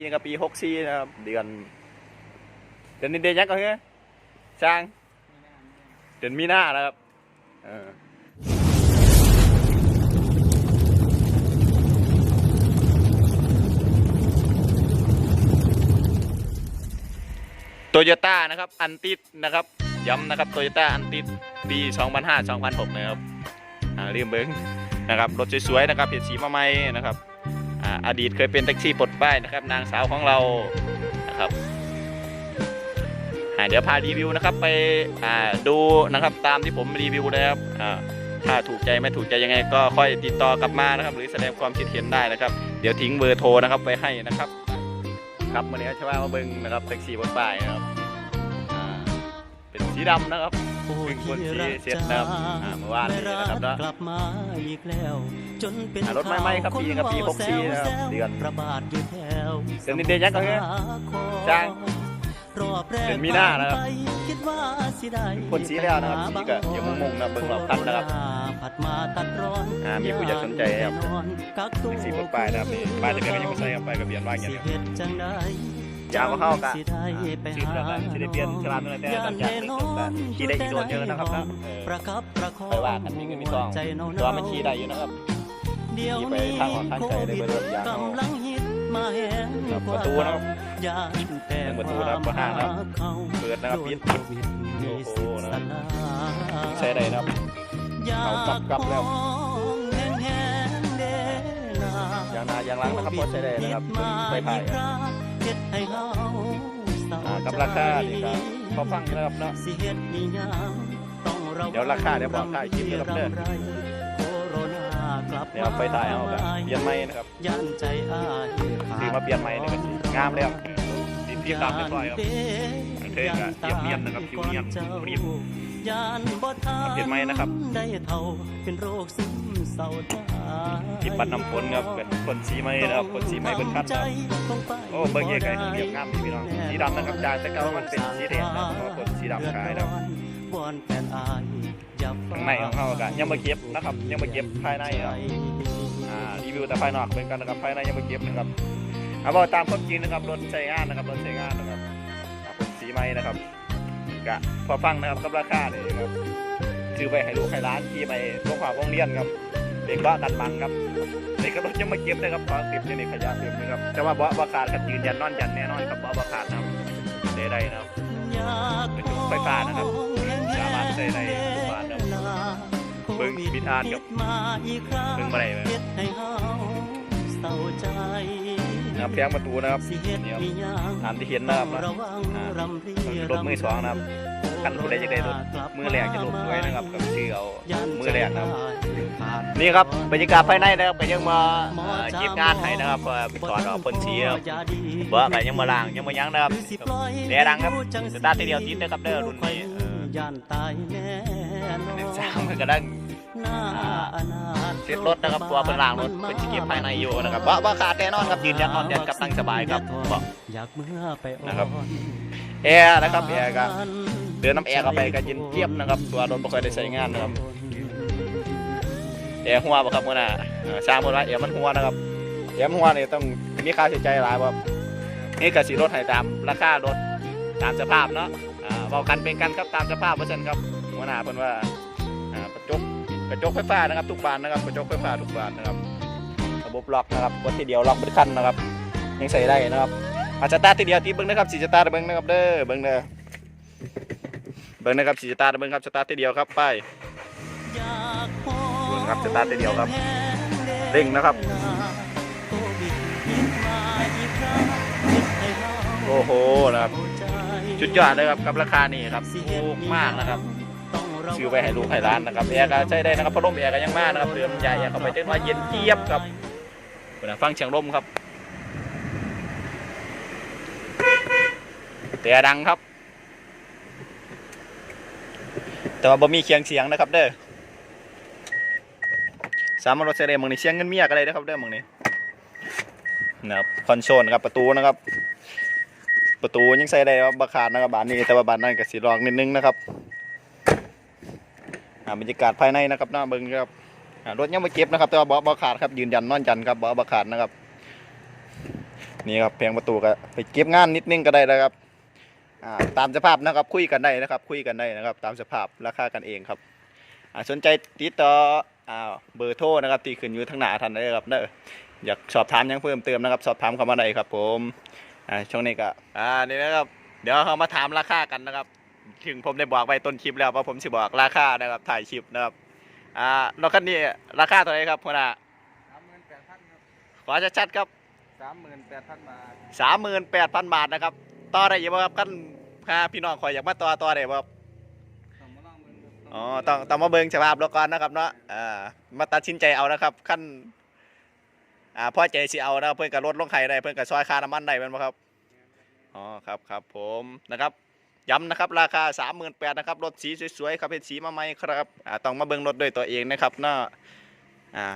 ปีนี้ก็ปีหกสี่นะครับ เดือน เดือนนี้เดือนยังก็เฮ้ยช่าง เดือนมีนาแล้วครับเออโตโยต้านะครับ อันติดนะครับ ย้ำนะครับโตโยต้าอันติดปี 2005 2006 นะครับอ่าเรียมเบิ้งนะครับ รถสวยๆ นะครับเปลี่ยนสีมาใหม่นะครับ อดีตเคยเป็นแท็กซี่ปลดป้ายนะครับ นางสาวของเรานะครับเดี๋ยวพารีวิวนะครับไปดูนะครับตามที่ผมรีวิวนะครับถ้าถูกใจไม่ถูกใจยังไง ก็ค่อยติดต่อกลับมานะครับ หรือแสดงความคิดเห็นได้นะครับ เดี๋ยวทิ้งเบอร์โทรนะครับไว้ให้นะครับ ครับวันนี้ใช่ว่ามาเบิ้งนะครับแท็กซี่บนป้ายนะครับ สีดำนะครับโอ้เพิ่งพ่นสีที่รักเสร็จนะครับอ่าเมื่อวานนี้นะครับเนอะกลับมาอีกแล้ว จนเป็นอ่ารถใหม่ๆครับปีนี้ครับปีข่าว64นะครับแซวๆเดือนระบาดอยู่แถวเดือนนี้เดือนยังก่อนเนี่ยจ้างรอบแรกเดือนมีนานะครับผ่ไปคิดว่าสิได้พ่นสีแล้วนะครับสีก็อย่ามงๆนะเบิ่งรอบคันนะครับผัดมาตัดร้อนอ่ามีผู้อยากสนใจครับอยากนอนกักตัวแท็กซี่บนป้ายนะครับนี่ป้ายทะเบียนก็ยังไม่ใส่ครับป้ายทะเบียนว่าอย่างสิเงี้ย เฮ็ดจังใดยาวกว่าเข้ากะสิได้ไปชื่อเรื่องนั้นสิได้เปลี่ยนฉลามนั่นแหละแต่ต่างจากนี้แต่ขี่ได้อีกโดดเยอะนะครับนะเออประคับประคองไปว่ากันมีเงินมีทองใจเนาๆแต่ว่ามันขี่ได้อยู่นะครับเดี๋ยวขี่ไปนี้ทางออกทางไกลได้เบิดรถยางเอากำลังฮิตมาแหงครับประตูนะครับยานแต่ประตูนะครับประหารนะครับเขาเปิดนะครับปิดโดนโควิดมีโอ้โหสิทธิ์นะสลายใช้ได้นะครับอยากเอากลับๆแล้วมองแห้งๆเด้นายางหนายางหล้างนะครับพอใช้ได้นะครับไปถ่ายเฮ็ดให้เฮาเศร้าอ่ากับราคานี่ก็พอฟังนะครับเนาะ สิเฮ็ดอีหยังต้องระวังเดี๋ยวราคาเดี๋ยวบอกค่าคลิปเดี๋ยวครับเด้อโคโรนากลับเดี๋ยวไปถ่ายเอากันเปลี่ยนไม้นะครับย่านใจอ้ายซื้อมาเปลี่ยนไม้นี่ก็สิงามแล้วดินพี่ตามเรียบร้อยครับเท่ๆอะเทียบเนียนนะครับผิวเนียนเรียบยานบ่ทาเปลี่ยนไม้นะครับ ได้เท่าเป็นโรคซึม เศร้าตาที่ปันน้ำฝนครับเป็นคนสีไม้นะครับคนสีไม้เป็นขั้นนะครับโอ้เบิ่งใหญ่ๆเรียบงามดีพี่น้องสีดำนะครับจากแต่เก่ามันเป็นสีแดงนะครับเพราะว่าคนสีดำขายนะครับวอนแฟนอายอย่าข้างในของเขาก็ยังมาเก็บนะครับ ยังมาเก็บภายในครับอ่ารีวิวแต่ภายนอกเป็นกันนะครับภายในยังมาเก็บนะครับเอาบอกตามความจริงนะครับรถใช้งานนะครับรถใช้งานนะครับอ่าผมสีไม้นะครับกะพอฟังนะครับกับราคาเนี่ยครับซื้อไปให้ลูกให้ร้านขี่ไปพวกขวาโรงเรียนครับ เด็กบ้าตัดบังครับเด็กก็รถยังมาเก็บนะครับขอเก็บในขยะเต็มนะครับแต่ว่าบ่บ่ขาดครับยืนยันนอนยันแน่นอนครับบ่บ่ขาดนะครับได้ได้นะครับเป็นจุดไฟฟ้านะครับสามารถใช้ได้ทุกบ้านครับเบิ่งพิธานกับเบิ่งบ่ได้ไหมเฮ็ดให้เฮาเศร้าใจนะครับแพงประตูนะครับสิเฮ็ดเนี่ยอีหยังตามที่เห็นนะครับนะระวังอ่ารำรีรถมือสองนะครับ คันผู้ใดอยากได้รถมือแรกจะลงสวยนะครับกับชื่อเอามือแรกนะครับนี่ครับบรรยากาศภายในนะครับก็ยังมาเอ่อเก็บงานให้นะครับเพราะว่าถอดออกพ่นสีครับบ่ก็ยังมาล้างยังมายังนะครับแดดังครับสตาร์ททีเดียวติดนะครับเด้อรุ่นนี้เออย่านตายแน่นอนเน้นสร้างมันก็ดังหน้าอนาถเช็ดรถนะครับตัวเป็นล้างรถเป็นสิเก็บภายในอยู่นะครับบ่บ่ขาดแน่นอนครับยืนยันนอนยันกับตั้งสบายครับบ่อยากเมื่อไปอ้อนะครับแอร์นะครับแอร์ก็ เดินน้ำแอร์เข้าไปก็เย็นเทียบนะครับ ตัวรถบ่ค่อยได้ใช้งานนะครับแอร์หัวบ่ครับมื้อน้าเออสร้าบ่ว่าแอร์มันหัวนะครับแอร์มันหัวนี่ต้องมีค่าใช้จ่ายหลายบ่ครับนี่ก็สิลดให้ตามราคารถตามสภาพเนาะอ่าเว้ากันเป็นกันครับตามสภาพว่าซั่นครับหัวหน้าเพิ่นว่าอ่ากระจกกระจกไฟฟ้านะครับ ทุกบานนะครับกระจกไฟฟ้าทุกบานนะครับระบบล็อกนะครับกดทีเดียวล็อกเป็นคันนะครับ ยังใส่ได้นะครับอาจจะตาทีเดียวตีเบิ้งนะครับสีสตาเบิ้งนะครับเด้อเบิ้งเด้อ บิ้งนะครับสีสตาร์ทเบิ้งครับสตาร์ททีเดียวครับไปเบิ่งครับสตาร์ททีเดียวครับเร่งนะครับ โอ้โหนะครับชุดยอดเลยครับกับราคานี่ครับถูกมากนะครับซื้อไปให้ลูกให้ร้านนะครับแอร์ก็ใช้ได้นะครับพัดลมแอร์ก็ยังมากนะครับเติมใหญ่เข้าไปเต็มว่าเย็นเจี๊ยบครับฟังเสียงลมครับแต่ดังครับ แต่ว่าบ่มีเคียงเสียงนะครับเด้อสามารถรถเซเรมองนี้เสียงเงินเมียกันเลยนะครับเด้อมองนี้นะครับคอนโซลนะครับประตูนะครับ ประตูยังใส่ได้ครับาขาดนะครับบานนี้แต่ว่าบานนั้นก็สีรองนิดนึงนะครับอ่าบรรยากาศภายในนะครับหน้าเบิ้งครับรถยังไม่เก็บนะครับแต่ว่าบาะบาขาดครับยืนยันนอนยันครับบาะบาขาดนะครับ นี่ครับแพงประตูก็ไปเก็บงานนิดนึงก็ได้นะครับ อ่าตามสภาพนะครับคุยกันได้นะครับ คุยกันได้นะครับ ตามสภาพราคากันเองครับอ่าสนใจติดต่ออ่าเบอร์โทรนะครับที่ขึ้นอยู่ทางหน้าท่านเลยครับเด้ออยากสอบถามหยังเพิ่มเติมนะครับ สอบถามเข้ามาได้ครับ ผมอ่าช่วงนี้ก็อ่านี่นะครับ เดี๋ยวเขามาถามราคากันนะครับ ถึงผมได้บอกไปต้นคลิปแล้วว่าผมสิบอกราคานะครับถ่ายคลิปนะครับอ่ารถคันนี้ราคาเท่าไหร่ครับพ่อหน้าสามหมื่นแปดพันครับขอชัดๆครับสามหมื่นแปดพันบาทสามหมื่นแปดพันบาทนะครับ ต่อได้อยังบ่ครับกันพาพี่น้องคอยอยากมาต่อต่อได้บ่ครับต้องมาลองเบิ่งครับอ๋อต้องต้องมาเบิ่งสภาพรถก่อนนะครับเนาะอ่ามาตัดสินใจเอานะครับขั้นอ่าพ่อใจสิเอานะเพื่อนกับรถลงไข่ได้เพื่อนกับซอยคาน้ำมันได้แม่นบ่ครับอ๋อครับครับผมนะครับย้ำนะครับราคาสามหมื่นแปดนะครับรถสีสวยๆครับเป็นสีมาใหม่ครับอ่าต้องมาเบิ่งรถด้วยตัวเองนะครับเนาะอ่า